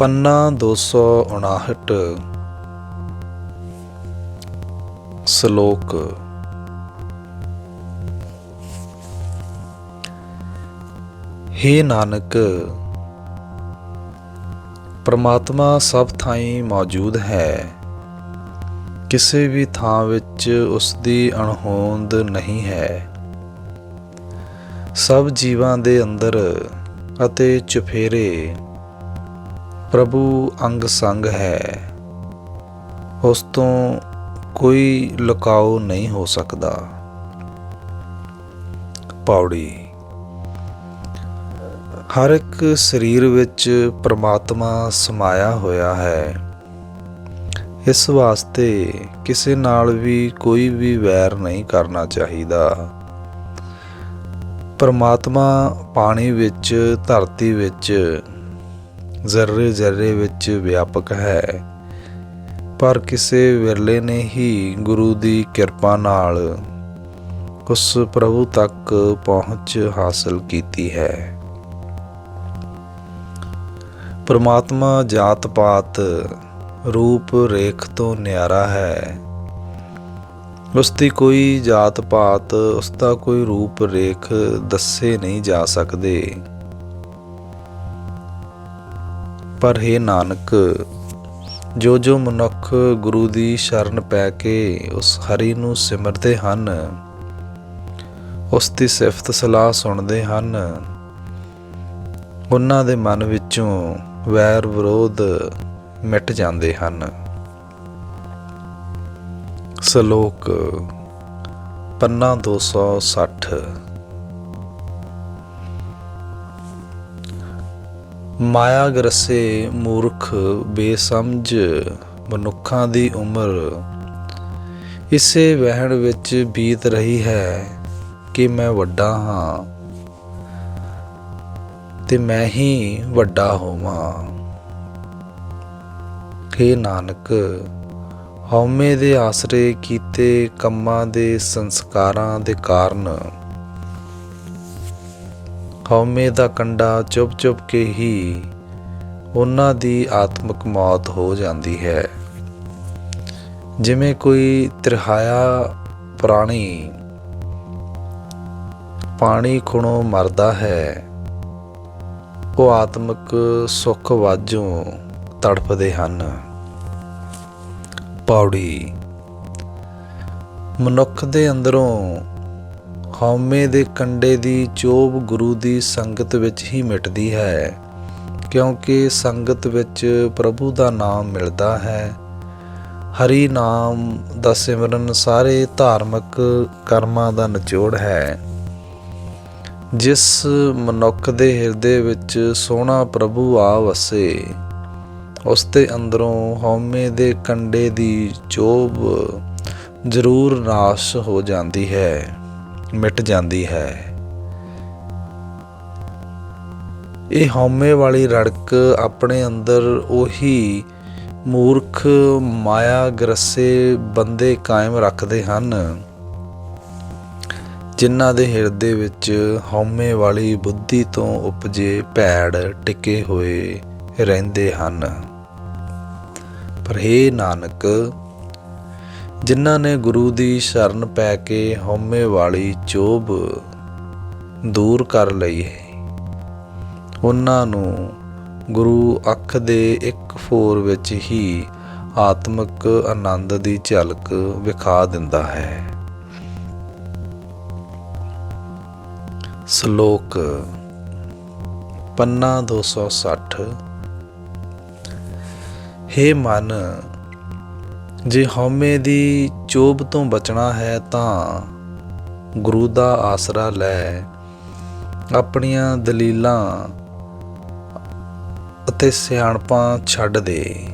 ਪੰਨਾ 259 ਸ਼ਲੋਕ। ਹੇ ਨਾਨਕ, ਪਰਮਾਤਮਾ ਸਭ ਥਾਈਂ ਮੌਜੂਦ ਹੈ। ਕਿਸੇ ਵੀ ਥਾਂ ਵਿੱਚ ਉਸ ਦੀ ਅਣਹੋਂਦ ਨਹੀਂ ਹੈ। ਸਭ ਜੀਵਾਂ ਦੇ ਅੰਦਰ ਅਤੇ ਚੁਫੇਰੇ ਪ੍ਰਭੂ ਅੰਗ ਸੰਗ ਹੈ। ਉਸ ਤੋਂ ਕੋਈ ਲੁਕਾਓ ਨਹੀਂ ਹੋ ਸਕਦਾ। ਪੌੜੀ। ਹਰ ਇੱਕ ਸਰੀਰ ਵਿੱਚ ਪ੍ਰਮਾਤਮਾ ਸਮਾਇਆ ਹੋਇਆ ਹੈ। ਇਸ ਵਾਸਤੇ ਕਿਸੇ ਨਾਲ ਵੀ ਕੋਈ ਵੀ ਵੈਰ ਨਹੀਂ ਕਰਨਾ ਚਾਹੀਦਾ। ਪਰਮਾਤਮਾ ਪਾਣੀ ਵਿੱਚ, ਧਰਤੀ ਵਿੱਚ ਜ਼ਰਰੇ ਜ਼ਰਰੇ ਵਿੱਚ ਵਿਆਪਕ ਹੈ। ਪਰ ਕਿਸੇ ਵਿਰਲੇ ਨੇ ਹੀ ਗੁਰੂ ਦੀ ਕਿਰਪਾ ਨਾਲ ਉਸ ਪ੍ਰਭੂ ਤੱਕ ਪਹੁੰਚ ਹਾਸਲ ਕੀਤੀ ਹੈ। ਪਰਮਾਤਮਾ ਜਾਤ ਪਾਤ ਰੂਪ ਰੇਖ ਤੋਂ ਨਿਆਰਾ ਹੈ। ਉਸ ਦੀ ਕੋਈ ਜਾਤ ਪਾਤ ਉਸ ਦਾ ਕੋਈ ਰੂਪ ਰੇਖ ਦੱਸੇ ਨਹੀਂ ਜਾ ਸਕਦੇ। ਪਰ ਹੈ ਨਾਨਕ ਜੋ ਜੋ ਮਨੁੱਖ ਗੁਰੂ ਦੀ ਸ਼ਰਨ ਪੈ ਕੇ ਉਸ ਹਰੀ ਨੂੰ ਸਿਮਰਦੇ ਹਨ, ਉਸ ਦੀ ਸਿਫਤ ਸਲਾਹ ਸੁਣਦੇ ਹਨ, ਉਹਨਾਂ ਦੇ ਮਨ ਵਿੱਚੋਂ ਵੈਰ ਵਿਰੋਧ ਮਿਟ ਜਾਂਦੇ ਹਨ। ਸ਼ਲੋਕ ਪੰਨਾ 260 ਮਾਇਆ ਗਰਸੇ ਮੂਰਖ ਬੇਸਮਝ ਮਨੁੱਖਾਂ ਦੀ ਉਮਰ। ਇਸੇ ਵਹਿਣ ਵਿੱਚ ਬੀਤ ਰਹੀ ਹੈ ਕਿ ਮੈਂ ਵੱਡਾ ਹਾਂ ਤੇ ਮੈਂ ਹੀ ਵੱਡਾ ਹੋਵਾਂ। हे ਨਾਨਕ, ਹਉਮੈ ਦੇ ਆਸਰੇ ਕੀਤੇ ਕੰਮਾਂ ਦੇ ਸੰਸਕਾਰਾਂ ਦੇ ਕਾਰਨ ਹਉਮੈ ਦਾ ਕੰਡਾ ਚੁੱਪ ਚੁੱਪ ਕੇ ਹੀ ਉਹਨਾਂ ਦੀ ਆਤਮਿਕ ਮੌਤ ਹੋ ਜਾਂਦੀ ਹੈ। ਜਿਵੇਂ ਕੋਈ ਤ੍ਰਿਹਾਇਆ ਪ੍ਰਾਣੀ ਪਾਣੀ ਖੁਣੋਂ ਮਰਦਾ ਹੈ, ਉਹ ਆਤਮਿਕ ਸੁੱਖ ਵਾਜੋਂ ਤੜਫਦੇ ਹਨ। ਪੌੜੀ ਮਨੁੱਖ ਦੇ ਅੰਦਰੋਂ ਹਉਮੈ ਦੇ ਕੰਡੇ ਦੀ ਚੋਬ ਗੁਰੂ ਦੀ ਸੰਗਤ ਵਿੱਚ ਹੀ ਮਿਟਦੀ ਹੈ, ਕਿਉਂਕਿ ਸੰਗਤ ਵਿੱਚ ਪ੍ਰਭੂ ਦਾ ਨਾਮ ਮਿਲਦਾ ਹੈ। ਹਰੀ ਨਾਮ ਦਾ ਸਿਮਰਨ ਸਾਰੇ ਧਾਰਮਿਕ ਕਰਮਾਂ ਦਾ ਨਿਚੋੜ ਹੈ। ਜਿਸ ਮਨੁੱਖ ਦੇ ਹਿਰਦੇ ਵਿੱਚ ਸੋਹਣਾ ਪ੍ਰਭੂ ਆ ਵਸੇ, ਉਸ ਦੇ ਅੰਦਰੋਂ ਹਉਮੈ ਦੇ ਕੰਡੇ ਦੀ ਚੋਬ ਜ਼ਰੂਰ ਨਾਸ਼ ਹੋ ਜਾਂਦੀ ਹੈ। ਮਿਟ ਜਾਂਦੀ ਹੈ। ਇਹ ਹਉਮੈ ਵਾਲੀ ਰੜਕ ਆਪਣੇ ਅੰਦਰ ਉਹੀ ਮੂਰਖ ਮਾਇਆ ਗਰਸੇ ਬੰਦੇ ਕਾਇਮ ਰੱਖਦੇ ਹਨ, ਜਿਨ੍ਹਾਂ ਦੇ ਹਿਰਦੇ ਵਿੱਚ ਹਉਮੈ ਵਾਲੀ ਬੁੱਧੀ ਤੋਂ ਉਪਜੇ ਭੈੜ ਟਿਕੇ ਹੋਏ ਰਹਿੰਦੇ ਹਨ। ਪਰ हे ਨਾਨਕ ਜਿਨ੍ਹਾਂ ਨੇ ਗੁਰੂ ਦੀ ਸ਼ਰਨ ਪੈ ਕੇ ਹਉਮੈ ਵਾਲੀ ਚੋਬ ਦੂਰ ਕਰ ਲਈ ਹੈ। ਉਹਨਾਂ ਨੂੰ ਗੁਰੂ ਅੱਖ ਦੇ ਇੱਕ ਫੋਰ ਵਿੱਚ ਹੀ ਆਤਮਿਕ ਆਨੰਦ ਦੀ ਝਲਕ ਵਿਖਾ ਦਿੰਦਾ ਹੈ। ਸ਼ਲੋਕ ਪੰਨਾ 260 ਹੇ ਮਨ ਜੇ ਹਉਮੈ ਦੀ ਚੋਬ ਤੋਂ ਬਚਣਾ ਹੈ ਤਾਂ ਗੁਰੂ ਦਾ ਆਸਰਾ ਲੈ। ਆਪਣੀਆਂ ਦਲੀਲਾਂ ਅਤੇ ਸਿਆਣਪਾਂ ਛੱਡ ਦੇ।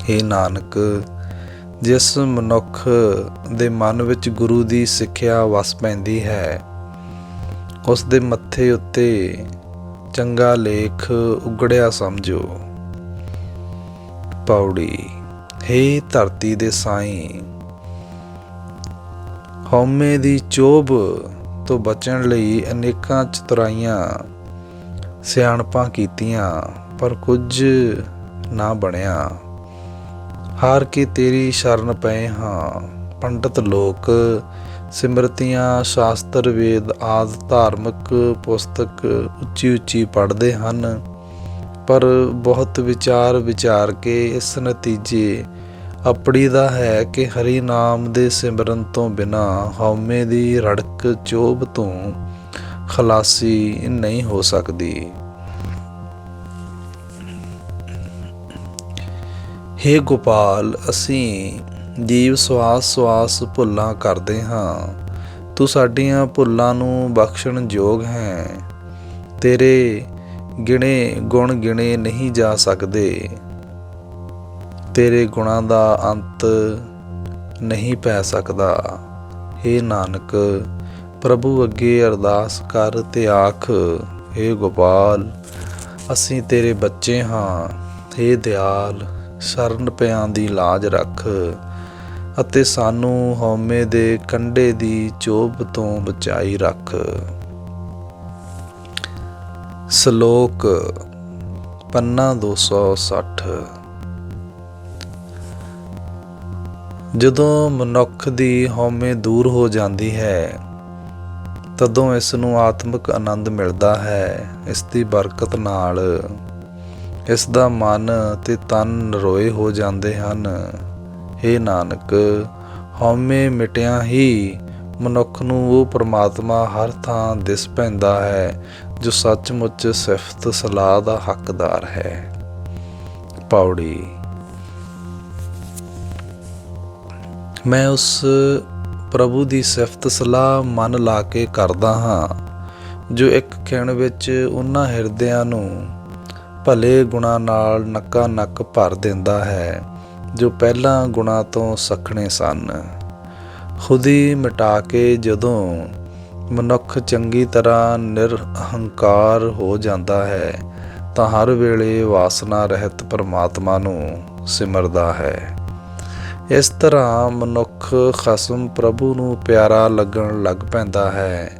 हे ਨਾਨਕ, ਜਿਸ ਮਨੁੱਖ ਦੇ ਮਨ ਵਿੱਚ ਗੁਰੂ ਦੀ ਸਿੱਖਿਆ ਵਸ ਪੈਂਦੀ ਹੈ, ਉਸ ਦੇ ਮੱਥੇ ਉੱਤੇ ਚੰਗਾ ਲੇਖ ਉਗੜਿਆ ਸਮਝੋ। ਪੌੜੀ, ਹੇ ਧਰਤੀ ਦੇ ਸਾਈਂ। ਹਉਮੈ ਦੀ ਚੋਬ ਤੋਂ ਬਚਣ ਲਈ ਅਨੇਕਾਂ ਚਤੁਰਾਈਆਂ ਸਿਆਣਪਾਂ ਕੀਤੀਆਂ, ਪਰ ਕੁਝ ਨਾ ਬਣਿਆ। ਹਾਰ ਕੇ ਤੇਰੀ ਸ਼ਰਨ ਪਏ ਹਾਂ, ਪੰਡਤ ਲੋਕ, ਸਿਮਰਤੀਆਂ, ਸ਼ਾਸਤਰ, ਵੇਦ ਆਦ ਧਾਰਮਿਕ ਪੁਸਤਕ ਉੱਚੀ ਉੱਚੀ ਪੜ੍ਹਦੇ ਹਨ। ਪਰ ਬਹੁਤ ਵਿਚਾਰ ਵਿਚਾਰ ਕੇ ਇਸ ਨਤੀਜੇ ਆਪਣੀ ਦਾ ਹੈ ਕਿ ਹਰੀ ਨਾਮ ਦੇ ਸਿਮਰਨ ਤੋਂ ਬਿਨਾ ਹਉਮੈ ਦੀ ਰੜਕ ਚੋਬ ਤੋਂ ਖਲਾਸੀ ਨਹੀਂ ਹੋ ਸਕਦੀ। ਹੇ ਗੋਪਾਲ, ਅਸੀਂ ਜੀਵ ਸਵਾਸ ਸਵਾਸ ਭੁੱਲਾਂ ਕਰਦੇ ਹਾਂ। ਤੂੰ ਸਾਡੀਆਂ ਭੁੱਲਾਂ ਨੂੰ ਬਖਸ਼ਣ ਯੋਗ ਹੈ। ਤੇਰੇ ਗਿਣੇ ਗੁਣ ਗਿਣੇ ਨਹੀਂ ਜਾ ਸਕਦੇ ਤੇਰੇ ਗੁਣਾਂ ਦਾ ਅੰਤ ਨਹੀਂ ਪੈ ਸਕਦਾ हे ਨਾਨਕ ਪ੍ਰਭੂ ਅੱਗੇ ਅਰਦਾਸ ਕਰ ਤੇ ਆਖ हे ਗੋਪਾਲ ਅਸੀਂ ਤੇਰੇ ਬੱਚੇ ਹਾਂ हे ਦਿਆਲ ਸ਼ਰਨ ਪਿਆਂ ਦੀ ਲਾਜ ਰੱਖ ਅਤੇ ਸਾਨੂੰ ਹਉਮੈ ਦੇ ਕੰਡੇ ਦੀ ਚੋਬ ਤੋਂ ਬਚਾਈ ਰੱਖ ਸ਼ਲੋਕ ਪੰਨਾ 260 ਜਦੋਂ ਮਨੁੱਖ ਦੀ ਹਉਮੈ ਦੂਰ ਹੋ ਜਾਂਦੀ ਹੈ, ਤਦੋਂ ਇਸ ਨੂੰ ਆਤਮਿਕ ਆਨੰਦ ਮਿਲਦਾ ਹੈ ਇਸ ਦੀ ਬਰਕਤ ਨਾਲ। ਇਸ ਦਾ ਮਨ ਤੇ ਤਨ ਨਰੋਏ ਹੋ ਜਾਂਦੇ ਹਨ। हे ਨਾਨਕ, ਹਉਮੈ ਮਿਟਿਆ ਹੀ ਮਨੁੱਖ ਨੂੰ ਉਹ ਪ੍ਰਮਾਤਮਾ ਹਰ ਥਾਂ ਦਿਸ ਪੈਂਦਾ ਹੈ ਜੋ ਸੱਚਮੁੱਚ ਸਿਫਤ ਸਲਾਹ ਦਾ ਹੱਕਦਾਰ ਹੈ। ਪੌੜੀ। ਮੈਂ ਉਸ ਪ੍ਰਭੂ ਦੀ ਸਿਫਤ ਸਲਾਹ ਮਨ ਲਾ ਕੇ ਕਰਦਾ ਹਾਂ, ਜੋ ਇੱਕ ਖਿਣ ਵਿੱਚ ਉਹਨਾਂ ਹਿਰਦਿਆਂ ਨੂੰ ਭਲੇ ਗੁਣਾ ਨਾਲ ਨੱਕਾ ਨੱਕ ਭਰ ਦਿੰਦਾ ਹੈ, ਜੋ ਪਹਿਲਾਂ ਗੁਣਾ ਤੋਂ ਸਖਣੇ ਸਨ। ਖੁਦ ਹੀ ਮਿਟਾ ਕੇ ਜਦੋਂ ਮਨੁੱਖ ਚੰਗੀ ਤਰ੍ਹਾਂ ਨਿਰਹੰਕਾਰ ਹੋ ਜਾਂਦਾ ਹੈ, ਤਾਂ ਹਰ ਵੇਲੇ ਵਾਸਨਾ ਰਹਿਤ ਪਰਮਾਤਮਾ ਨੂੰ ਸਿਮਰਦਾ ਹੈ। ਇਸ ਤਰ੍ਹਾਂ ਮਨੁੱਖ ਖਸਮ ਪ੍ਰਭੂ ਨੂੰ ਪਿਆਰਾ ਲੱਗਣ ਲੱਗ ਪੈਂਦਾ ਹੈ।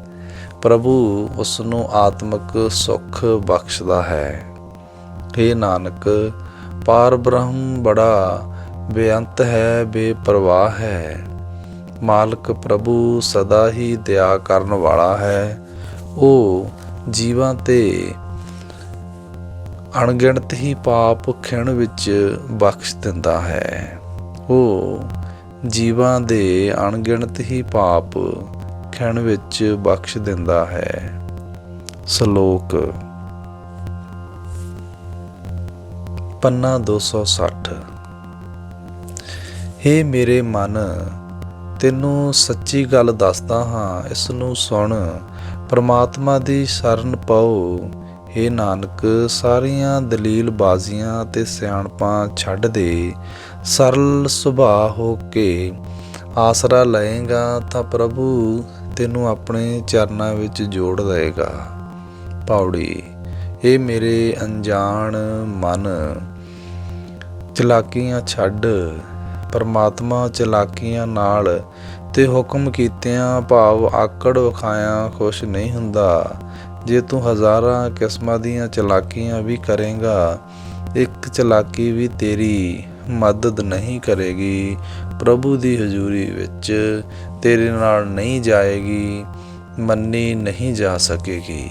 ਪ੍ਰਭੂ ਉਸ ਨੂੰ ਆਤਮਿਕ ਸੁੱਖ ਬਖਸ਼ਦਾ ਹੈ। हे ਨਾਨਕ, ਪਾਰ ਬ੍ਰਹਮ ਬੜਾ ਬੇਅੰਤ ਹੈ, ਬੇਪਰਵਾਹ ਹੈ। ਮਾਲਕ ਪ੍ਰਭੂ ਸਦਾ ਹੀ ਦਇਆ ਕਰਨ ਵਾਲਾ ਹੈ। ਉਹ ਜੀਵਾਂ ਤੇ ਅਣਗਿਣਤ ਹੀ ਪਾਪ ਖਿਣ ਵਿੱਚ ਬਖਸ਼ ਦਿੰਦਾ ਹੈ। ਉਹ ਜੀਵਾਂ ਦੇ ਅਣਗਿਣਤ ਹੀ ਪਾਪ ਖਿਣ ਵਿੱਚ ਬਖਸ਼ ਦਿੰਦਾ ਹੈ। ਸ਼ਲੋਕ ਪੰਨਾ 260 ਹੇ ਮੇਰੇ ਮਨ ਤੈਨੂੰ ਸੱਚੀ ਗੱਲ ਦੱਸਦਾ ਹਾਂ ਇਸ ਨੂੰ ਸੁਣ। ਪਰਮਾਤਮਾ ਦੀ ਸ਼ਰਨ ਪਾਓ। हे ਨਾਨਕ, ਸਾਰੀਆਂ ਦਲੀਲ ਬਾਜ਼ੀਆਂ ਤੇ ਸਿਆਣਪਾਂ ਛੱਡ ਦੇ। ਸਰਲ ਸੁਭਾਅ ਹੋ ਕੇ ਆਸਰਾ ਲਏਗਾ ਤਾਂ ਪ੍ਰਭੂ ਤੈਨੂੰ ਆਪਣੇ ਚਰਨਾਂ ਵਿੱਚ ਜੋੜ ਲਏਗਾ ਪੌੜੀ ਇਹ ਮੇਰੇ ਅਣਜਾਣ ਮਨ, ਚਲਾਕੀਆਂ ਛੱਡ। ਪਰਮਾਤਮਾ ਚਲਾਕੀਆਂ ਨਾਲ ਤੇ ਹੁਕਮ ਕੀਤਿਆਂ ਭਾਵ ਆਕੜ ਵਿਖਾਇਆ ਖੁਸ਼ ਨਹੀਂ ਹੁੰਦਾ। ਜੇ ਤੂੰ ਹਜ਼ਾਰਾਂ ਕਿਸਮਾਂ ਦੀਆਂ ਚਲਾਕੀਆਂ ਵੀ ਕਰੇਗਾ, ਇੱਕ ਚਲਾਕੀ ਵੀ ਤੇਰੀ ਮਦਦ ਨਹੀਂ ਕਰੇਗੀ। ਪ੍ਰਭੂ ਦੀ ਹਜ਼ੂਰੀ ਵਿੱਚ ਤੇਰੇ ਨਾਲ ਨਹੀਂ ਜਾਏਗੀ, ਮੰਨੀ ਨਹੀਂ ਜਾ ਸਕੇਗੀ।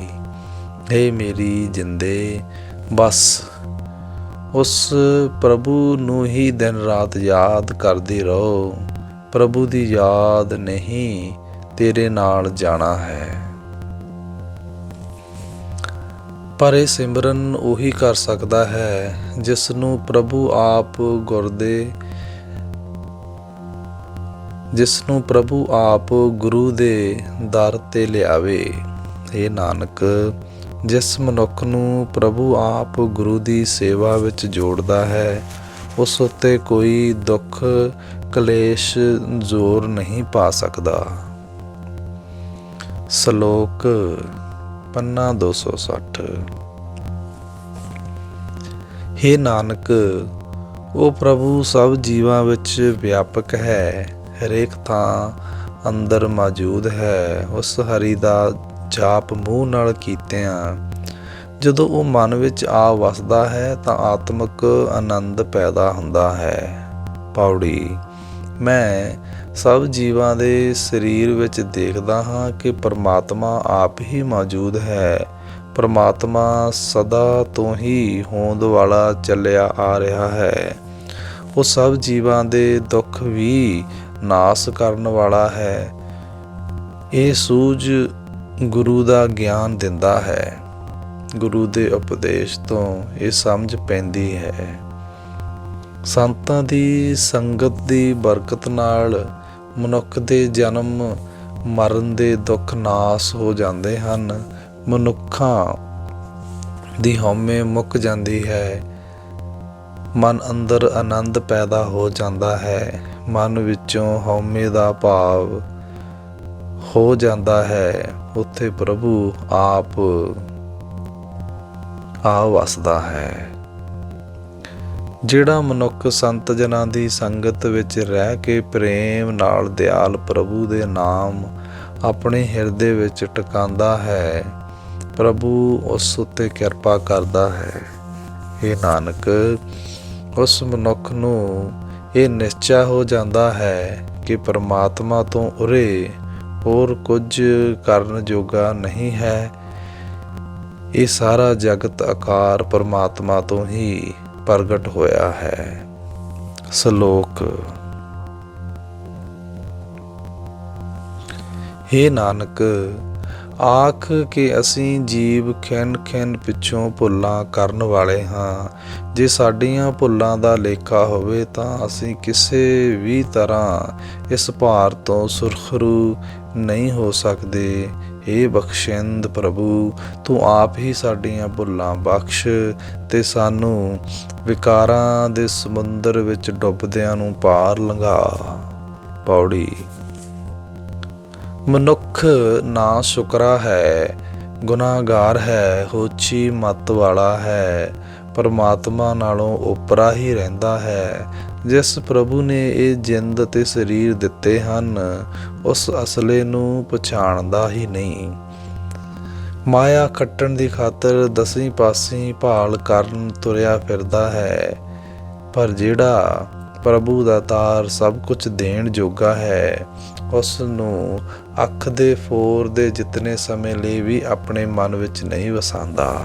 ਏ ਮੇਰੀ ਜਿੰਦੇ, ਬਸ। ਉਸ ਪ੍ਰਭੂ ਨੂੰ ਹੀ ਦਿਨ ਰਾਤ ਯਾਦ ਕਰਦੇ ਰਹੋ। ਪ੍ਰਭੂ ਦੀ ਯਾਦ ਨਹੀਂ ਤੇਰੇ ਨਾਲ ਜਾਣਾ ਹੈ। ਪਰ ਇਹ ਸਿਮਰਨ ਉਹੀ ਕਰ ਸਕਦਾ ਹੈ ਜਿਸ ਨੂੰ ਪ੍ਰਭੂ ਆਪ ਗੁਰਦੇ ਜਿਸ ਨੂੰ ਪ੍ਰਭੂ ਆਪ ਗੁਰੂ ਦੇ ਦਰ ਤੇ ਲਿਆਵੇ। ਇਹ ਨਾਨਕ, ਜਿਸ ਮਨੁੱਖ ਨੂੰ ਪ੍ਰਭੂ ਆਪ ਗੁਰੂ ਦੀ ਸੇਵਾ ਵਿੱਚ ਜੋੜਦਾ ਹੈ, ਉਸ ਉੱਤੇ ਕੋਈ ਦੁੱਖ ਕਲੇਸ਼ ਜ਼ੋਰ ਨਹੀਂ ਪਾ ਸਕਦਾ। ਸ਼ਲੋਕ ਪੰਨਾ 260 ਹੇ ਨਾਨਕ, ਉਹ ਪ੍ਰਭੂ ਸਭ ਜੀਵਾਂ ਵਿੱਚ ਵਿਆਪਕ ਹੈ, ਹਰੇਕ ਥਾਂ ਅੰਦਰ ਮੌਜੂਦ ਹੈ। ਉਸ ਹਰੀ ਦਾ ਜਾਪ ਮੂੰਹ ਨਾਲ ਕੀਤਿਆਂ, ਜਦੋਂ ਉਹ ਮਨ ਵਿੱਚ ਆ ਵਸਦਾ ਹੈ ਤਾਂ ਆਤਮਿਕ ਆਨੰਦ ਪੈਦਾ ਹੁੰਦਾ ਹੈ। ਪੌੜੀ ਮੈਂ ਸਭ ਜੀਵਾਂ ਦੇ ਸਰੀਰ ਵਿੱਚ ਦੇਖਦਾ ਹਾਂ ਕਿ ਪਰਮਾਤਮਾ ਆਪ ਹੀ ਮੌਜੂਦ ਹੈ। ਪਰਮਾਤਮਾ ਸਦਾ ਤੋਂ ਹੀ ਹੋਂਦ ਵਾਲਾ ਚੱਲਿਆ ਆ ਰਿਹਾ ਹੈ। ਉਹ ਸਭ ਜੀਵਾਂ ਦੇ ਦੁੱਖ ਵੀ ਨਾਸ ਕਰਨ ਵਾਲਾ ਹੈ। ਇਹ ਸੂਝ ਗੁਰੂ ਦਾ ਗਿਆਨ ਦਿੰਦਾ ਹੈ। ਗੁਰੂ ਦੇ ਉਪਦੇਸ਼ ਤੋਂ ਇਹ ਸਮਝ ਪੈਂਦੀ ਹੈ। ਸੰਤਾਂ ਦੀ ਸੰਗਤ ਦੀ ਬਰਕਤ ਨਾਲ ਮਨੁੱਖ ਦੇ ਜਨਮ, ਮਰਨ ਦੇ ਦੁੱਖ ਨਾਸ ਹੋ ਜਾਂਦੇ ਹਨ। ਮਨੁੱਖਾਂ ਦੀ ਹਉਮੈ ਮੁੱਕ ਜਾਂਦੀ ਹੈ। ਮਨ ਅੰਦਰ ਆਨੰਦ ਪੈਦਾ ਹੋ ਜਾਂਦਾ ਹੈ। ਮਨ ਵਿੱਚੋਂ ਹਉਮੈ ਦਾ ਭਾਵ ਹੋ ਜਾਂਦਾ ਹੈ। ਉੱਥੇ ਪ੍ਰਭੂ ਆਪ ਆ ਵਸਦਾ ਹੈ। ਜਿਹੜਾ ਮਨੁੱਖ ਸੰਤ ਜਨਾਂ ਦੀ ਸੰਗਤ ਵਿੱਚ ਰਹਿ ਕੇ ਪ੍ਰੇਮ ਨਾਲ ਦਿਆਲ ਪ੍ਰਭੂ ਦੇ ਨਾਮ ਆਪਣੇ ਹਿਰਦੇ ਵਿੱਚ ਟਿਕਾਉਂਦਾ ਹੈ, ਪ੍ਰਭੂ ਉਸ ਉੱਤੇ ਕਿਰਪਾ ਕਰਦਾ ਹੈ। ਇਹ ਨਾਨਕ, ਉਸ ਮਨੁੱਖ ਨੂੰ ਇਹ ਨਿਸ਼ਚੈ ਹੋ ਜਾਂਦਾ ਹੈ ਕਿ ਪਰਮਾਤਮਾ ਤੋਂ ਉਰੇ ਹੋਰ ਕੁਝ ਕਰਨ ਜੋਗਾ ਨਹੀਂ ਹੈ। ਇਹ ਸਾਰਾ ਜਗਤ ਆਕਾਰ ਪਰਮਾਤਮਾ ਤੋਂ ਹੀ ਪ੍ਰਗਟ ਹੋਇਆ ਹੈ। ਸ਼ਲੋਕ। हे ਨਾਨਕ, ਆਖ ਕਿ ਅਸੀਂ ਜੀਵ ਖਿੰਨ ਖਿੰਨ ਪਿੱਛੋਂ ਭੁੱਲਾਂ ਕਰਨ ਵਾਲੇ ਹਾਂ। ਜੇ ਸਾਡੀਆਂ ਭੁੱਲਾਂ ਦਾ ਲੇਖਾ ਹੋਵੇ ਤਾਂ ਅਸੀਂ ਕਿਸੇ ਵੀ ਤਰ੍ਹਾਂ ਇਸ ਭਾਰ ਤੋਂ ਸੁਰਖਰੂ ਨਹੀਂ ਹੋ ਸਕਦੇ। ਏ ਬਖਸ਼ਿੰਦ ਪ੍ਰਭੂ, ਤੂੰ ਆਪ ਹੀ ਸਾਡੀਆਂ ਭੁੱਲਾਂ ਬਖਸ਼ ਤੇ ਸਾਨੂੰ ਵਿਕਾਰਾਂ ਦੇ ਸਮੁੰਦਰ ਵਿੱਚ ਡੁੱਬਦਿਆਂ ਨੂੰ ਪਾਰ ਲੰਘਾ। ਪੌੜੀ। ਮਨੁੱਖ ਨਾ ਸ਼ੁਕਰਾ ਹੈ, ਗੁਨਾਹਗਾਰ ਹੈ, ਹੋਚੀ ਮਤ ਵਾਲਾ ਹੈ। ਪਰਮਾਤਮਾ ਨਾਲੋਂ ਉਪਰਾ ਹੀ ਰਹਿੰਦਾ ਹੈ। ਜਿਸ ਪ੍ਰਭੂ ਨੇ ਇਹ ਜਿੰਦ ਤੇ ਸਰੀਰ ਦਿੱਤੇ ਹਨ, ਉਸ ਅਸਲੇ ਨੂੰ ਪਛਾਣਦਾ ਹੀ ਨਹੀਂ। ਮਾਇਆ ਖੱਟਣ ਦੀ ਖਾਤਰ ਦਸਵੀਂ ਪਾਸੀ ਭਾਲ ਕਰਨ ਤੁਰਿਆ ਫਿਰਦਾ ਹੈ। ਪਰ ਜਿਹੜਾ ਪ੍ਰਭੂ ਦਾ ਤਾਰ ਸਭ ਕੁਝ ਦੇਣ ਜੋਗਾ ਹੈ, ਉਸ ਨੂੰ ਅੱਖ ਦੇ ਫੋਰ ਦੇ ਜਿਤਨੇ ਸਮੇਂ ਲਈ ਵੀ ਆਪਣੇ ਮਨ ਵਿੱਚ ਨਹੀਂ ਵਸਾਉਂਦਾ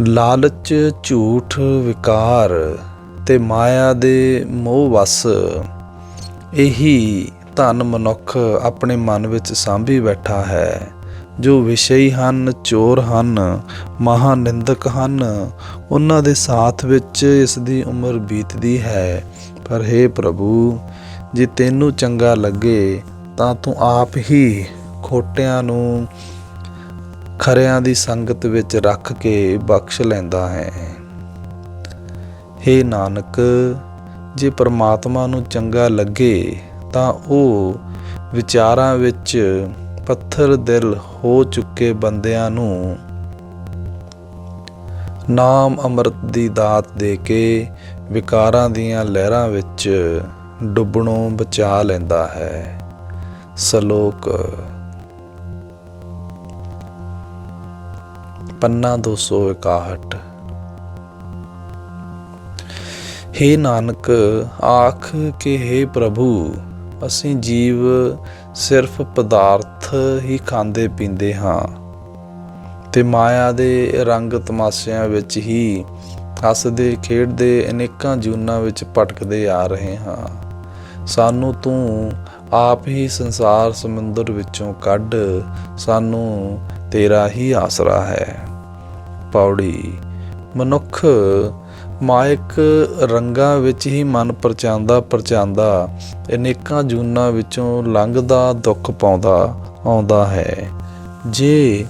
ਲਾਲਚ, ਝੂਠ, ਵਿਕਾਰ ਤੇ ਮਾਇਆ ਦੇ ਮੋਹ ਵਸ। ਇਹੀ ਧਨ ਮਨੁੱਖ ਆਪਣੇ ਮਨ ਵਿੱਚ ਸਾਂਭੀ ਬੈਠਾ ਹੈ। ਜੋ ਵਿਸ਼ਈ ਹਨ, ਚੋਰ ਹਨ ਮਹਾ ਨਿੰਦਕ ਹਨ, ਉਹਨਾਂ ਦੇ ਸਾਥ ਵਿੱਚ ਇਸ ਦੀ ਉਮਰ ਬੀਤਦੀ ਹੈ। ਪਰ हे ਪ੍ਰਭੂ, ਜੇ ਤੈਨੂੰ ਚੰਗਾ ਲੱਗੇ, ਤਾਂ ਤੂੰ ਆਪ ਹੀ ਖੋਟਿਆਂ ਨੂੰ ਖਰਿਆਂ ਦੀ ਸੰਗਤ ਵਿੱਚ ਰੱਖ ਕੇ ਬਖਸ਼ ਲੈਂਦਾ ਹੈ। हे ਨਾਨਕ, ਜੇ ਪ੍ਰਮਾਤਮਾ ਨੂੰ ਚੰਗਾ ਲੱਗੇ, ਤਾਂ ਉਹ ਵਿਚਾਰਾਂ ਵਿੱਚ ਪੱਥਰ ਦਿਲ ਹੋ ਚੁੱਕੇ ਬੰਦਿਆਂ ਨੂੰ ਨਾਮ ਅੰਮ੍ਰਿਤ ਦੀ ਦਾਤ ਦੇ ਕੇ ਵਿਕਾਰਾਂ ਦੀਆਂ ਲਹਿਰਾਂ ਵਿੱਚ ਡੁੱਬਣੋਂ ਬਚਾ ਲੈਂਦਾ ਹੈ। ਸ਼ਲੋਕ ਪੰਨਾ 261 हे ਨਾਨਕ, ਆਖ ਕੇ हे ਪ੍ਰਭੂ, ਅਸੀਂ ਜੀਵ ਸਿਰਫ ਪਦਾਰਥ ਹੀ ਖਾਂਦੇ ਪੀਂਦੇ ਹਾਂ, ਤੇ ਮਾਇਆ ਦੇ ਰੰਗ ਤਮਾਸ਼ਿਆਂ ਵਿੱਚ ਹੀ ਹੱਸਦੇ, ਖੇਡਦੇ, ਅਨੇਕਾਂ ਜੂਨਾਂ ਵਿੱਚ ਭਟਕਦੇ ਆ ਰਹੇ ਹਾਂ। ਸਾਨੂੰ ਤੂੰ ਆਪ ਹੀ ਸੰਸਾਰ ਸਮੁੰਦਰ ਵਿੱਚੋਂ ਕੱਢ, ਸਾਨੂੰ ਤੇਰਾ ਹੀ ਆਸਰਾ ਹੈ। ਪੌੜੀ। ਮਨੁੱਖ ਮਾਇਕ ਰੰਗਾਂ ਵਿੱਚ ਹੀ ਮਨ ਪਰਚਾਉਂਦਾ ਪਰਚਾਉਂਦਾ ਅਨੇਕਾਂ ਜੂਨਾਂ ਵਿੱਚੋਂ ਲੰਘਦਾ, ਦੁੱਖ ਪਾਉਂਦਾ, ਆਉਂਦਾ ਹੈ। ਜੇ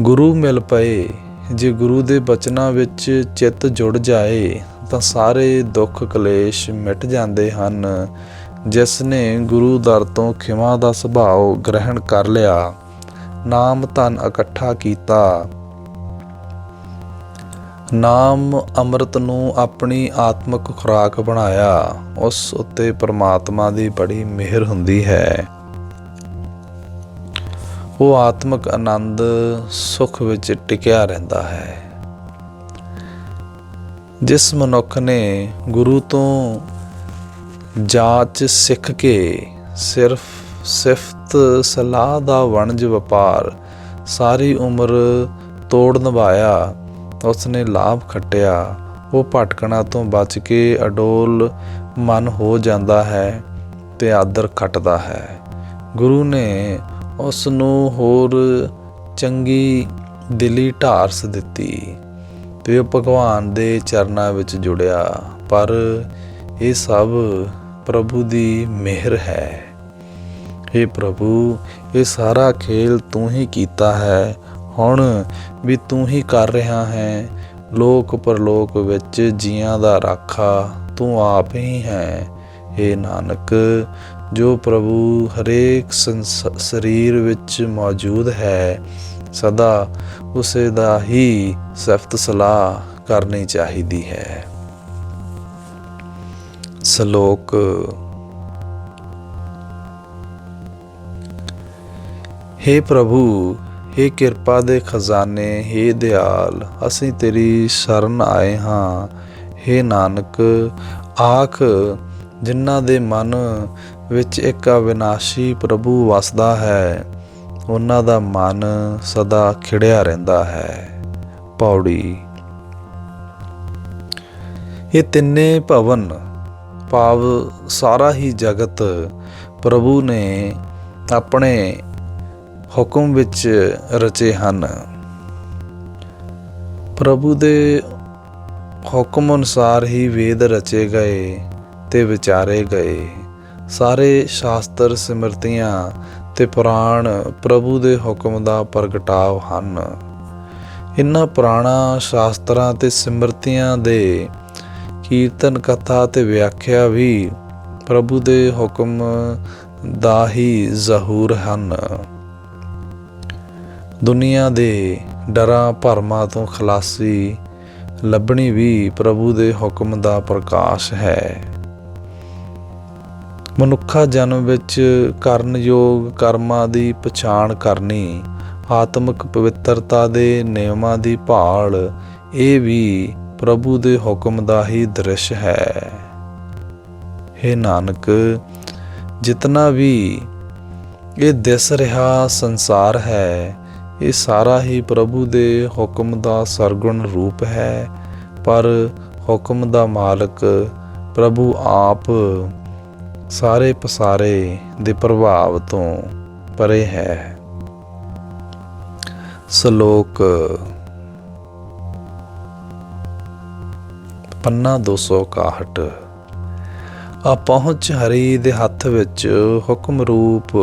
ਗੁਰੂ ਮਿਲ ਪਏ, ਜੇ ਗੁਰੂ ਦੇ ਬਚਨਾਂ ਵਿੱਚ ਚਿੱਤ ਜੁੜ ਜਾਏ, ਤਾਂ ਸਾਰੇ ਦੁੱਖ ਕਲੇਸ਼ ਮਿਟ ਜਾਂਦੇ ਹਨ। ਜਿਸ ਨੇ ਗੁਰੂ ਦਰ ਤੋਂ ਖਿਮਾ ਦਾ ਸੁਭਾਅ ਗ੍ਰਹਿਣ ਕਰ ਲਿਆ, ਨਾਮ ਧਨ ਇਕੱਠਾ ਕੀਤਾ ਨਾਮ ਅੰਮ੍ਰਿਤ ਨੂੰ ਆਪਣੀ ਆਤਮਿਕ ਖੁਰਾਕ ਬਣਾਇਆ। ਉਸ ਉੱਤੇ ਪ੍ਰਮਾਤਮਾ ਦੀ ਬੜੀ ਮਿਹਰ ਹੁੰਦੀ ਹੈ। ਉਹ ਆਤਮਿਕ ਆਨੰਦ ਸੁਖ ਵਿੱਚ ਟਿਕਿਆ ਰਹਿੰਦਾ ਹੈ। ਜਿਸ ਮਨੁੱਖ ਨੇ ਗੁਰੂ ਤੋਂ ਜਾਚ ਸਿੱਖ ਕੇ ਸਿਰਫ ਸਿਫਤ ਸਲਾਹ ਦਾ ਵਣਜ ਵਪਾਰ ਸਾਰੀ ਉਮਰ ਤੋੜ ਨਿਭਾਇਆ ਉਸਨੇ ਲਾਭ ਖੱਟਿਆ। ਉਹ ਭਟਕਣਾ ਤੋਂ ਬਚ ਕੇ ਅਡੋਲ ਮਨ ਹੋ ਜਾਂਦਾ ਹੈ ਤੇ ਆਦਰ ਖੱਟਦਾ ਹੈ। ਗੁਰੂ ਨੇ ਉਸ ਨੂੰ ਹੋਰ ਚੰਗੀ ਦਿਲੀ ਢਾਰਸ ਦਿੱਤੀ ਤੇ ਉਹ ਭਗਵਾਨ ਦੇ ਚਰਨਾਂ ਵਿੱਚ ਜੁੜਿਆ। ਪਰ ਇਹ ਸਭ ਪ੍ਰਭੂ ਦੀ ਮਿਹਰ ਹੈ। हे ਪ੍ਰਭੂ, ਇਹ ਸਾਰਾ ਖੇਲ ਤੂੰ ਹੀ ਕੀਤਾ ਹੈ ਹੁਣ ਵੀ ਤੂੰ ਹੀ ਕਰ ਰਿਹਾ ਹੈ। ਲੋਕ ਪਰਲੋਕ ਵਿੱਚ ਜੀਆਂ ਦਾ ਰਾਖਾ ਤੂੰ ਆਪ ਹੀ ਹੈ। हे ਨਾਨਕ, ਜੋ ਪ੍ਰਭੂ ਹਰੇਕ ਸੰਸ- ਸਰੀਰ ਵਿੱਚ ਮੌਜੂਦ ਹੈ, ਸਦਾ ਉਸੇ ਦਾ ਹੀ ਸਿਫਤ ਸਲਾਹ ਕਰਨੀ ਚਾਹੀਦੀ ਹੈ। ਸ਼ਲੋਕ हे ਪ੍ਰਭੂ हे ਕਿਰਪਾ ਦੇ ਖਜ਼ਾਨੇ हे ਦਿਆਲ ਅਸੀਂ ਤੇਰੀ ਸ਼ਰਨ ਆਏ ਹਾਂ हे ਨਾਨਕ ਆਖ ਜਿਨ੍ਹਾਂ ਦੇ ਮਨ ਵਿੱਚ ਇੱਕ ਅਵਿਨਾਸ਼ੀ ਪ੍ਰਭੂ ਵਸਦਾ ਹੈ ਉਹਨਾਂ ਦਾ ਮਨ ਸਦਾ ਖਿੜਿਆ ਰਹਿੰਦਾ ਹੈ ਪੌੜੀ ਇਹ ਤਿੰਨੇ ਭਵਨ ਭਾਵ ਸਾਰਾ ਹੀ ਜਗਤ ਪ੍ਰਭੂ ਨੇ ਆਪਣੇ ਹੁਕਮ ਵਿੱਚ ਰਚੇ ਹਨ। ਪ੍ਰਭੂ ਦੇ ਹੁਕਮ ਅਨੁਸਾਰ ਹੀ ਵੇਦ ਰਚੇ ਗਏ ਤੇ ਵਿਚਾਰੇ ਗਏ। ਸਾਰੇ ਸ਼ਾਸਤਰ, ਸਿਮਰਤੀਆਂ ਤੇ ਪੁਰਾਣ ਪ੍ਰਭੂ ਦੇ ਹੁਕਮ ਦਾ ਪ੍ਰਗਟਾਵ ਹਨ। ਇਨ੍ਹਾਂ ਪੁਰਾਣਾ ਸ਼ਾਸਤਰਾਂ ਤੇ ਸਿਮਰਤੀਆਂ ਦੇ ਕੀਰਤਨ ਕਥਾ ਤੇ ਵਿਆਖਿਆ ਵੀ ਪ੍ਰਭੂ ਦੇ ਹੁਕਮ ਦਾ ਹੀ ਜ਼ਹੂਰ ਹਨ। ਦੁਨੀਆ ਦੇ ਡਰਾਂ ਭਰਮਾਂ ਤੋਂ ਖਲਾਸੀ ਲੱਭਣੀ ਵੀ ਪ੍ਰਭੂ ਦੇ ਹੁਕਮ ਦਾ ਪ੍ਰਕਾਸ਼ ਹੈ। ਮਨੁੱਖਾ ਜਨਮ ਵਿੱਚ ਕਰਨਯੋਗ ਕਰਮਾਂ ਦੀ ਪਛਾਣ ਕਰਨੀ, ਆਤਮਿਕ ਪਵਿੱਤਰਤਾ ਦੇ ਨਿਯਮਾਂ ਦੀ ਭਾਲ, ਇਹ ਵੀ ਪ੍ਰਭੂ ਦੇ ਹੁਕਮ ਦਾ ਹੀ ਦ੍ਰਿਸ਼ ਹੈ। हे ਨਾਨਕ, ਜਿਤਨਾ ਵੀ ਇਹ ਦਿਸ ਰਿਹਾ ਸੰਸਾਰ ਹੈ ਇਹ ਸਾਰਾ ਹੀ ਪ੍ਰਭੂ ਦੇ ਹੁਕਮ ਦਾ ਸਰਗੁਣ ਰੂਪ ਹੈ, ਪਰ ਹੁਕਮ ਦਾ ਮਾਲਕ ਪ੍ਰਭੂ ਆਪ ਸਾਰੇ ਪਸਾਰੇ ਦੇ ਪ੍ਰਭਾਵ ਤੋਂ ਪਰੇ ਹੈ। ਸ਼ਲੋਕ ਪੰਨਾ 261 ਆ ਪਹੁੰਚ ਹਰੀ ਦੇ ਹੱਥ ਵਿੱਚ ਹੁਕਮ ਰੂਪ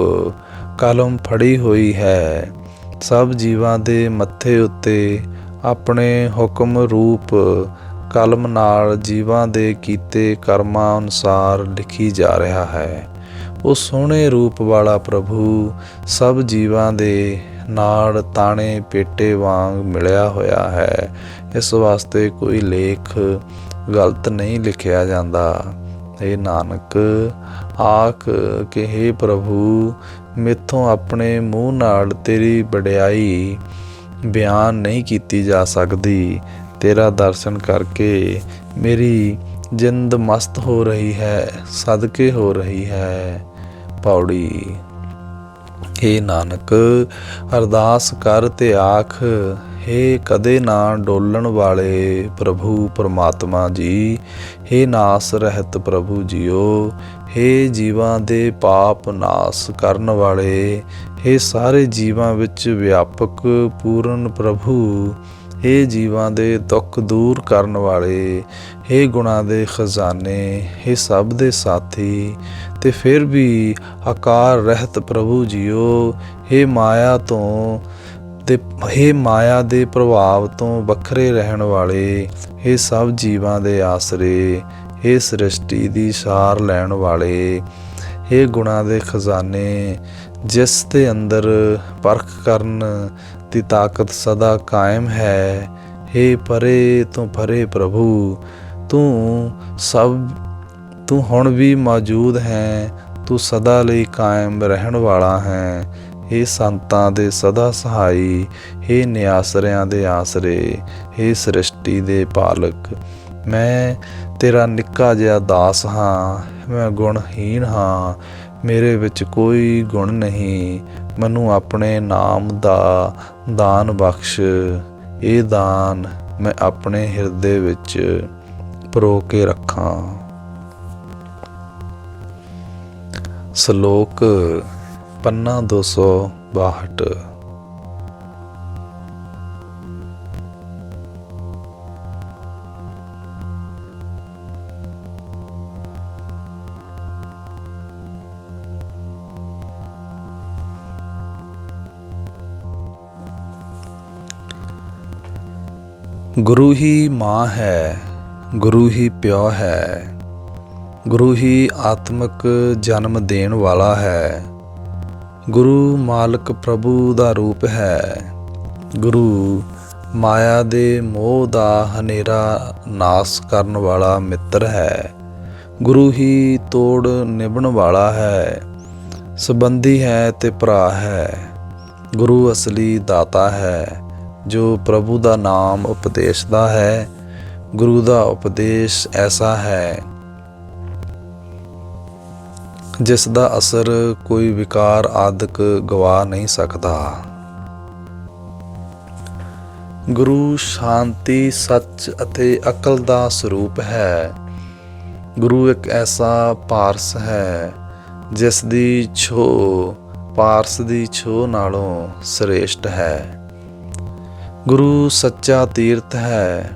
ਕਲਮ ਫੜੀ ਹੋਈ ਹੈ। ਸਭ ਜੀਵਾਂ ਦੇ ਮੱਥੇ ਉੱਤੇ ਆਪਣੇ ਹੁਕਮ ਰੂਪ ਕਲਮ ਨਾਲ ਜੀਵਾਂ ਦੇ ਕੀਤੇ ਕਰਮਾਂ ਅਨੁਸਾਰ ਲਿਖੀ ਜਾ ਰਿਹਾ ਹੈ। ਉਹ ਸੋਹਣੇ ਰੂਪ ਵਾਲਾ ਪ੍ਰਭੂ ਸਭ ਜੀਵਾਂ ਦੇ ਨਾਲ ਤਾਣੇ ਪੇਟੇ ਵਾਂਗ ਮਿਲਿਆ ਹੋਇਆ ਹੈ। ਇਸ ਵਾਸਤੇ ਕੋਈ ਲੇਖ ਗਲਤ ਨਹੀਂ ਲਿਖਿਆ ਜਾਂਦਾ। ਇਹ ਨਾਨਕ, ਆਖ ਕਿ हे ਪ੍ਰਭੂ ਮੇਥੋਂ ਆਪਣੇ ਮੂੰਹ ਨਾਲ ਤੇਰੀ ਵਡਿਆਈ ਬਿਆਨ ਨਹੀਂ ਕੀਤੀ ਜਾ ਸਕਦੀ। ਤੇਰਾ ਦਰਸ਼ਨ ਕਰਕੇ ਮੇਰੀ ਜਿੰਦ ਮਸਤ ਹੋ ਰਹੀ ਹੈ, ਸਦਕੇ ਹੋ ਰਹੀ ਹੈ ਪੌੜੀ। ਏ ਨਾਨਕ, ਅਰਦਾਸ ਕਰ ਤੇ ਆਖ, ਹੇ ਕਦੇ ਨਾ ਡੋਲਣ ਵਾਲੇ ਪ੍ਰਭੂ ਪਰਮਾਤਮਾ ਜੀ, ਹੇ ਨਾਸ ਰਹਿਤ ਪ੍ਰਭੂ ਜੀਓ हे ਜੀਵਾਂ ਦੇ ਪਾਪ ਨਾਸ ਕਰਨ ਵਾਲੇ हे ਸਾਰੇ ਜੀਵਾਂ ਵਿੱਚ ਵਿਆਪਕ ਪੂਰਨ ਪ੍ਰਭੂ हे ਜੀਵਾਂ ਦੇ ਦੁੱਖ ਦੂਰ ਕਰਨ ਵਾਲੇ हे ਗੁਣਾਂ ਦੇ ਖਜ਼ਾਨੇ हे ਸਭ ਦੇ ਸਾਥੀ ਤੇ ਫਿਰ ਵੀ ਆਕਾਰ ਰਹਿਤ ਪ੍ਰਭੂ ਜੀਓ हे ਮਾਇਆ ਤੋਂ ਤੇ हे ਮਾਇਆ ਦੇ ਪ੍ਰਭਾਵ ਤੋਂ ਵੱਖਰੇ ਰਹਿਣ ਵਾਲੇ हे ਸਭ ਜੀਵਾਂ ਦੇ ਆਸਰੇ हे ਸ੍ਰਿਸ਼ਟੀ ਦੀ ਸਾਰ ਲੈਣ ਵਾਲੇ हे ਗੁਣਾਂ ਦੇ ਖਜ਼ਾਨੇ ਜਿਸ ਦੇ ਅੰਦਰ ਪਰਖ ਕਰਨ ਦੀ ਤਾਕਤ ਸਦਾ ਕਾਇਮ ਹੈ हे ਪਰੇ ਤੋਂ ਪਰੇ ਪ੍ਰਭੂ ਤੂੰ ਸਭ ਤੂੰ ਹੁਣ ਵੀ ਮੌਜੂਦ ਹੈ ਤੂੰ ਸਦਾ ਲਈ ਕਾਇਮ ਰਹਿਣ ਵਾਲਾ ਹੈ हे ਸੰਤਾਂ ਦੇ ਸਦਾ ਸਹਾਈ हे ਨਿਆਸਰਿਆਂ ਦੇ ਆਸਰੇ हे ਸ੍ਰਿਸ਼ਟੀ ਦੇ ਪਾਲਕ ਮੈਂ ਤੇਰਾ ਨਿੱਕਾ ਜਿਹਾ ਦਾਸ ਹਾਂ, ਮੈਂ ਗੁਣਹੀਣ ਹਾਂ, ਮੇਰੇ ਵਿੱਚ ਕੋਈ ਗੁਣ ਨਹੀਂ, ਮੈਨੂੰ ਆਪਣੇ ਨਾਮ ਦਾ ਦਾਨ ਬਖਸ਼, ਇਹ ਦਾਨ ਮੈਂ ਆਪਣੇ ਹਿਰਦੇ ਵਿੱਚ ਪਰੋ ਕੇ ਰੱਖਾਂ। ਸ਼ਲੋਕ ਪੰਨਾ 262 ਗੁਰੂ ਹੀ ਮਾਂ ਹੈ, ਗੁਰੂ ਹੀ ਪਿਓ ਹੈ, ਗੁਰੂ ਹੀ ਆਤਮਿਕ ਜਨਮ ਦੇਣ ਵਾਲਾ ਹੈ। ਗੁਰੂ ਮਾਲਕ ਪ੍ਰਭੂ ਦਾ ਰੂਪ ਹੈ, ਗੁਰੂ ਮਾਇਆ ਦੇ ਮੋਹ ਦਾ ਹਨੇਰਾ ਨਾਸ ਕਰਨ ਵਾਲਾ ਮਿੱਤਰ ਹੈ, ਗੁਰੂ ਹੀ ਤੋੜ ਨਿਭਣ ਵਾਲਾ ਹੈ, ਸੰਬੰਧੀ ਹੈ ਤੇ ਭਰਾ ਹੈ, ਗੁਰੂ ਅਸਲੀ ਦਾਤਾ ਹੈ। ਜੋ ਪ੍ਰਭੂ ਦਾ ਨਾਮ ਉਪਦੇਸ਼ ਦਾ ਹੈ, ਗੁਰੂ ਦਾ ਉਪਦੇਸ਼ ਐਸਾ ਹੈ। ਜਿਸ ਦਾ ਅਸਰ ਕੋਈ ਵਿਕਾਰ ਆਦਿਕ ਗਵਾ ਨਹੀਂ ਸਕਦਾ। ਗੁਰੂ ਸ਼ਾਂਤੀ, ਸੱਚ ਅਤੇ ਅਕਲ ਦਾ ਸਰੂਪ ਹੈ। ਗੁਰੂ ਇੱਕ ਐਸਾ ਪਾਰਸ ਹੈ, ਜਿਸ ਦੀ ਛੋ ਪਾਰਸ ਦੀ ਛੋ ਨਾਲੋਂ ਸ੍ਰੇਸ਼ਟ ਹੈ। ਗੁਰੂ ਸੱਚਾ ਤੀਰਥ ਹੈ,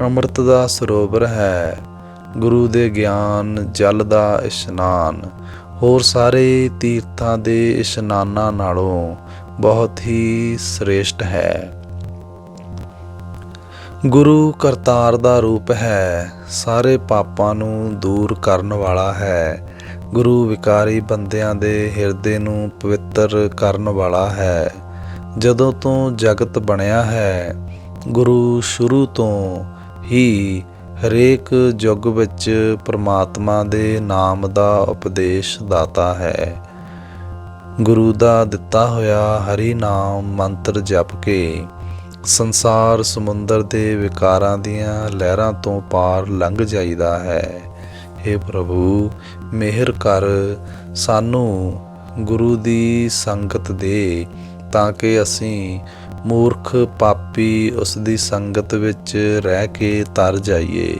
ਅੰਮ੍ਰਿਤ ਦਾ ਸਰੋਵਰ ਹੈ, ਗੁਰੂ ਦੇ ਗਿਆਨ ਜਲ ਦਾ ਇਸ਼ਨਾਨ। ਹੋਰ ਸਾਰੇ ਤੀਰਥਾਂ ਦੇ ਇਸ਼ਨਾਨਾਂ ਨਾਲੋਂ ਬਹੁਤ ਹੀ ਸ੍ਰੇਸ਼ਟ ਹੈ। ਗੁਰੂ ਕਰਤਾਰ ਦਾ ਰੂਪ ਹੈ, ਸਾਰੇ ਪਾਪਾਂ ਨੂੰ ਦੂਰ ਕਰਨ ਵਾਲਾ ਹੈ। ਗੁਰੂ ਵਿਕਾਰੀ ਬੰਦਿਆਂ ਦੇ ਹਿਰਦੇ ਨੂੰ ਪਵਿੱਤਰ ਕਰਨ ਵਾਲਾ ਹੈ। ਜਦੋਂ ਤੋਂ ਜਗਤ ਬਣਿਆ ਹੈ, ਗੁਰੂ ਸ਼ੁਰੂ ਤੋਂ ਹੀ ਹਰੇਕ ਯੁੱਗ ਵਿੱਚ ਪ੍ਰਮਾਤਮਾ ਦੇ ਨਾਮ ਦਾ ਉਪਦੇਸ਼ ਦਾਤਾ ਹੈ। ਗੁਰੂ ਦਾ ਦਿੱਤਾ ਹੋਇਆ ਹਰੀ ਨਾਮ ਮੰਤਰ ਜਪ ਕੇ ਸੰਸਾਰ ਸਮੁੰਦਰ ਦੇ ਵਿਕਾਰਾਂ ਦੀਆਂ ਲਹਿਰਾਂ ਤੋਂ ਪਾਰ ਲੰਘ ਜਾਈਦਾ ਹੈ। हे ਪ੍ਰਭੂ, ਮਿਹਰ ਕਰ, ਸਾਨੂੰ ਗੁਰੂ ਦੀ ਸੰਗਤ ਦੇ ਤਾਂ ਕਿ ਅਸੀਂ ਮੂਰਖ ਪਾਪੀ ਉਸ ਦੀ ਸੰਗਤ ਵਿੱਚ ਰਹਿ ਕੇ ਤਰ ਜਾਈਏ।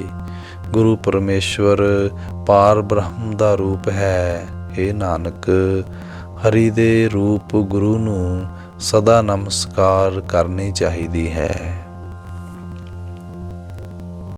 ਗੁਰੂ ਪਰਮੇਸ਼ਵਰ ਪਾਰ ਬ੍ਰਹਮ ਦਾ ਰੂਪ ਹੈ। हे ਨਾਨਕ, ਹਰੀ ਦੇ ਰੂਪ ਗੁਰੂ ਨੂੰ ਸਦਾ ਨਮਸਕਾਰ ਕਰਨੀ ਚਾਹੀਦੀ ਹੈ।